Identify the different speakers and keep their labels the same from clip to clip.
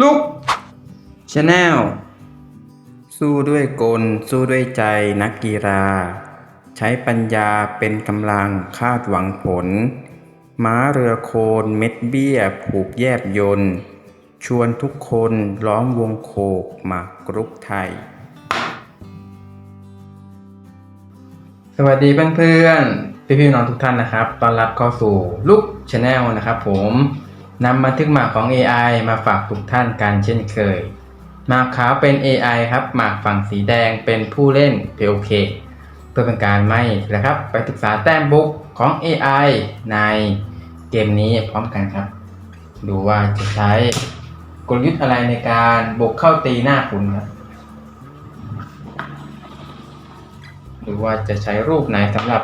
Speaker 1: ลุกชาแนลสู้ด้วยกล สู้ด้วยใจนักกีฬา ใช้ปัญญาเป็นกำลังคาดหวังผล ม้าเรือโคนเม็ดเบี้ย ผูกแยบยนต์ชวนทุกคนล้อมวงโคกมากรุกไทย สวัสดีเพื่อนๆพี่พี่ๆน้องทุกท่านนะครับ ต้อนรับเข้าสู่ลุกชาแนลนะครับผม นำบันทึกหมากของ AI มาฝากทุกท่านกันเช่นเคย หมากขาวเป็น AI ครับ หมากฝั่งสีแดงเป็นผู้เล่น POK เพื่อเป็นการไม่นะครับ ไปศึกษาแต้มบุกของ AI ในเกมนี้พร้อมกันครับ ดูว่าจะใช้กลยุทธ์อะไรในการบุกเข้าตีหน้าคุณครับหรือว่าจะใช้รูปไหนสำหรับ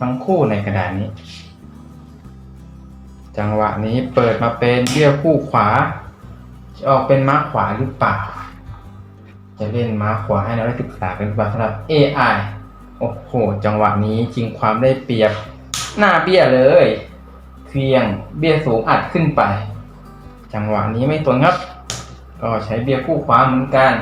Speaker 1: ทั้งคู่ในกระดานนี้ จังหวะนี้เปิดมาเป็นเบี้ยคู่ขวา จะออกเป็นม้าขวาหรือเปล่า จะเล่นม้าขวาให้เราได้ศึกษากันหรือเปล่าสำหรับ AI โอ้โห จังหวะนี้จริงความได้เปรียบ หน้าเบี้ยเลยเพียงเบี้ยสูงอัดขึ้นไป จังหวะนี้ไม่ตนครับ ก็ใช้เบี้ยคู่ขวาเหมือนกัน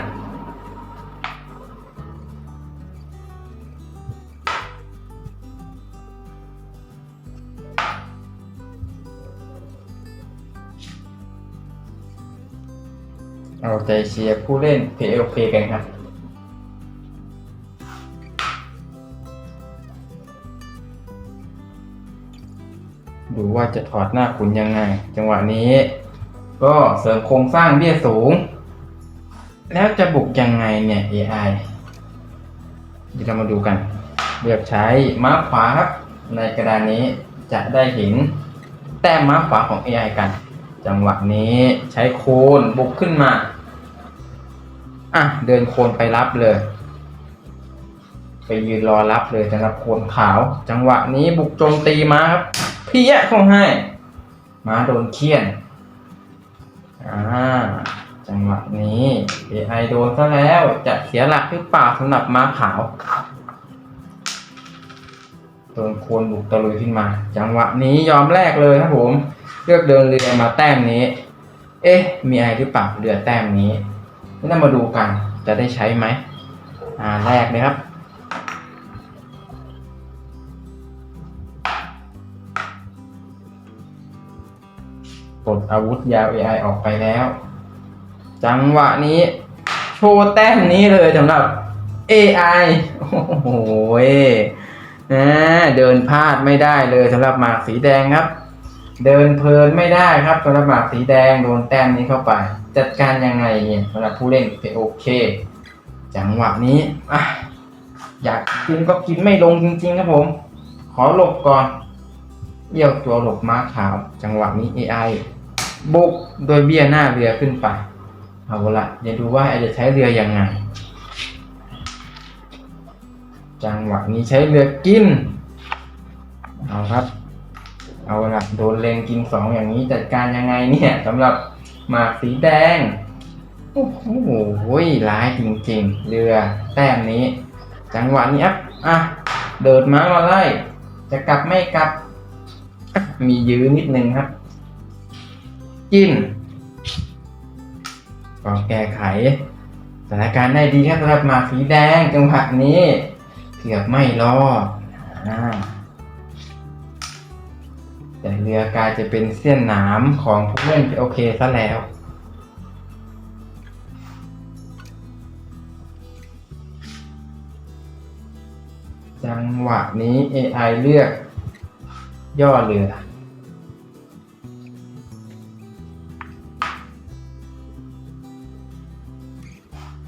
Speaker 1: เอาใจเชียร์ผู้เล่น PLP กันครับ ดูว่าจะถอดหน้าขุนยังไง จังหวะนี้ ก็เสริมโครงสร้างเบี้ยสูง แล้วจะบุกยังไงเนี่ย AI เดี๋ยวเรามาดูกัน เลือกใช้ม้าขวาครับ ในกระดานนี้จะได้เห็นแต้มม้าขวาของ AI กัน จังหวะนี้ใช้โคนบุกขึ้นมา อะ เดินโคนไปรับเลย ไปยืนรอรับเลยสำหรับโคนขาว จังหวะนี้บุกโจมตีมาครับเพี้ยเข้าให้ม้าโดนเคี่ยน อ่า จังหวะนี้ AI โดนซะแล้วจะเสียหลักหรือเปล่าสำหรับม้าขาวโดนโคนบุกตะลุยขึ้นมา จังหวะนี้ยอมแลกเลยครับผม เลือกเดินเรือมาแต้มนี้ เอ๊ะ มีอะไรหรือเปล่าเรือแต้มนี้นี่เรามาดูกันจะได้ใช้ไหมอ่าแรกเลยครับปลดอาวุธยาว AI ออกไปแล้ว จังหวะนี้ โชว์แต้มนี้เลยสำหรับ AI โอ้โหนะเดินพลาดไม่ได้เลยสำหรับหมากสีแดงครับ เดินเพลินไม่ได้ครับสำหรับหมากสีแดงโดนแต้มนี้เข้าไป จัดการยังไงเนี่ยสำหรับผู้เล่นโอเค จังหวะนี้อะอยากกินก็กินไม่ลงจริงๆครับผม ขอหลบก่อนเบี้ยวตัวหลบม้าขาว จังหวะนี้ AI บุกโดยเบี้ยหน้าเรือขึ้นไป เอาละเดี๋ยวดูว่าไอจะใช้เรือยังไง จังหวะนี้ใช้เรือกิน เอาครับ เอาละโดนเลงกินสองอย่างนี้จัดการยังไงเนี่ยสำหรับหมากสีแดง โอ้โหร้ายจริงๆ เรือแต้มนี้ จังหวะนี้อะอะ เดินม้ามาไล่ จะกลับไม่กลับ มียื้อนิดนึงครับ กินก็แก้ไขสถานการณ์ได้ดีครับสำหรับหมากสีแดงจังหวะนี้ เกือบไม่รอดอ่า แต่เรือกลายจะเป็นเส้นหนามของผู้เล่นโอเคซะแล้ว จังหวะนี้ AI เลือกย่อเรือ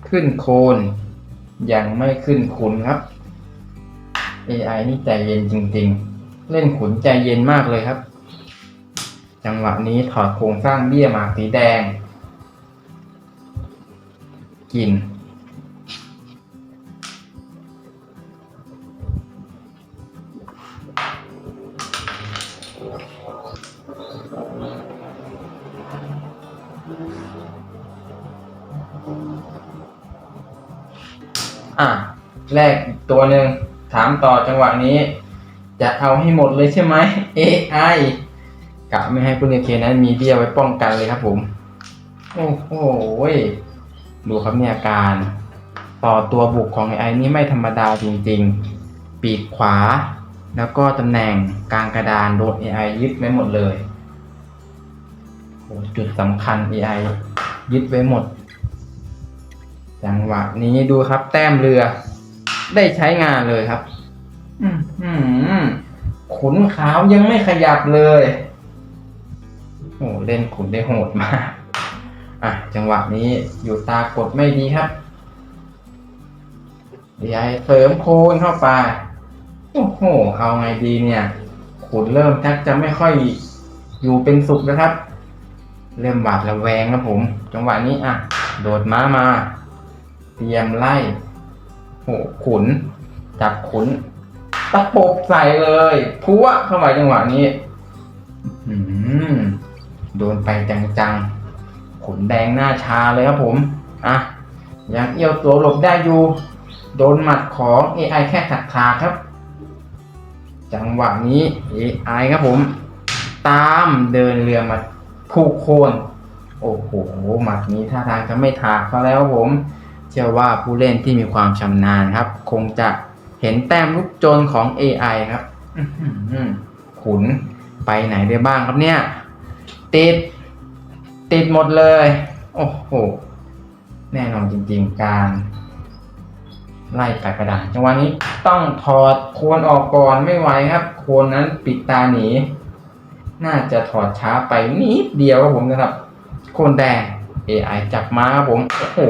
Speaker 1: ขึ้นโคนยังไม่ขึ้นขุนครับ AI นี่ใจเย็นจริง ๆ เล่นขุนใจเย็นมากเลยครับ จังหวะนี้ถอดโครงสร้างเบี้ยหมากสีแดง กิน อะ แรกอีกตัวหนึ่งถามต่อจังหวะนี้ จะเอาให้หมดเลยใช่ไหม AI กะไม่ให้ผู้เล่นเคนั้นมีเบี้ยไว้ป้องกันเลยครับผม โอ้โหดูครับเนี่ยการ ต่อตัวบุกของ AI นี่ไม่ธรรมดาจริงๆ ปีกขวา แล้วก็ตำแหน่งกลางกระดานโดน AI ยึดไว้หมดเลยโอ้จุดสำคัญ AI ยึดไว้หมด จังหวะนี้ดูครับแต้มเรือ ได้ใช้งานเลยครับ อือหือ ขุนขาวยังไม่ขยับเลย โอ้เล่นขุนได้โหดมาก อะ จังหวะนี้อยู่ตากดไม่ดีครับดีไอเสริมโคนเข้าไป โอ้โห เอาไงดีเนี่ย ขุนเริ่มชักจะไม่ค่อยอยู่เป็นสุขนะครับ เริ่มหวาดระแวงครับผม จังหวะนี้อะ โดดม้ามา เตรียมไล่โหขุน จับขุน ตะปบใส่เลยพัวเข้าไปจังหวะนี้โดนไปจังๆขนแดงหน้าชาเลยครับผมอะยังเอี้ยวตัวหลบได้อยู่ โดนหมัดของ AI แค่ถักขาครับ จังหวะนี้ AI ครับผม ตามเดินเรือมาผูกโคน โอ้โหหมัดนี้ท่าทางจะไม่ถากเขาแล้วผม เชื่อว่าผู้เล่นที่มีความชำนาญครับ คงจะ เห็นแต้มลูกโจรของ AI ครับขุนไปไหนได้บ้างครับเนี่ย ติด ติดหมดเลย โอ้โห แน่นอนจริงๆ การไล่กระดาษจังหวะนี้ต้องถอดโคนออกก่อนไม่ไหวครับ โคนนั้นปิดตาหนี น่าจะถอดช้าไปนิดเดียวครับผมนะครับ โคนแดง AI จับมาครับผม โอ้โห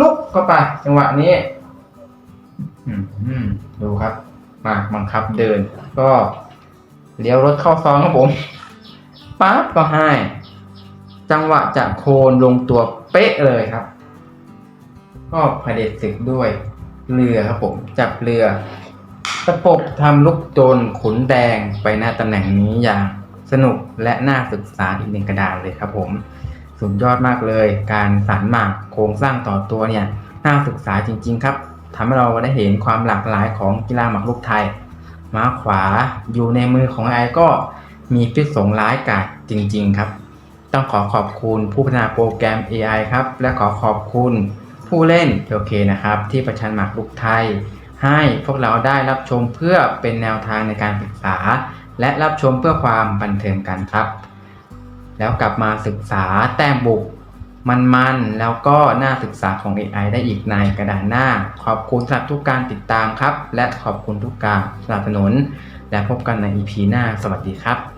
Speaker 1: ลุกเข้าไปจังหวะนี้ ดูครับ มาบังคับเดิน ก็เลี้ยวรถเข้าซองครับผมปั๊บก็ให้จังหวะจะโคนลงตัวเป๊ะเลยครับ ก็เผด็จศึกด้วยเรือครับผม จับเรือตะปบทำลูกโจรขุนแดงไปหน้าตำแหน่งนี้อย่างสนุกและน่าศึกษาอีกหนึ่งกระดานเลยครับผม สุดยอดมากเลย การสานหมากโครงสร้างต่อตัวเนี่ย น่าศึกษาจริง ๆ ครับ ทำให้เราได้เห็นความหลากหลายของกีฬาหมากรุกไทย ม้าขวาอยู่ในมือของไอก็มีพิษสงร้ายกาจจริง ๆ ครับ ต้องขอขอบคุณผู้พัฒนาโปรแกรม AI ครับ และขอขอบคุณผู้เล่นโอเคนะครับ ที่ประชันหมากรุกไทย ให้พวกเราได้รับชมเพื่อเป็นแนวทางในการศึกษา และรับชมเพื่อความบันเทิงกันครับ แล้วกลับมาศึกษาแต้มบุก มันๆ แล้วก็น่าศึกษาของ AI ได้อีกในกระดานหน้า ขอบคุณสำหรับทุกการติดตามครับ และขอบคุณทุกการสนับสนุน และพบกันใน EP หน้า สวัสดีครับ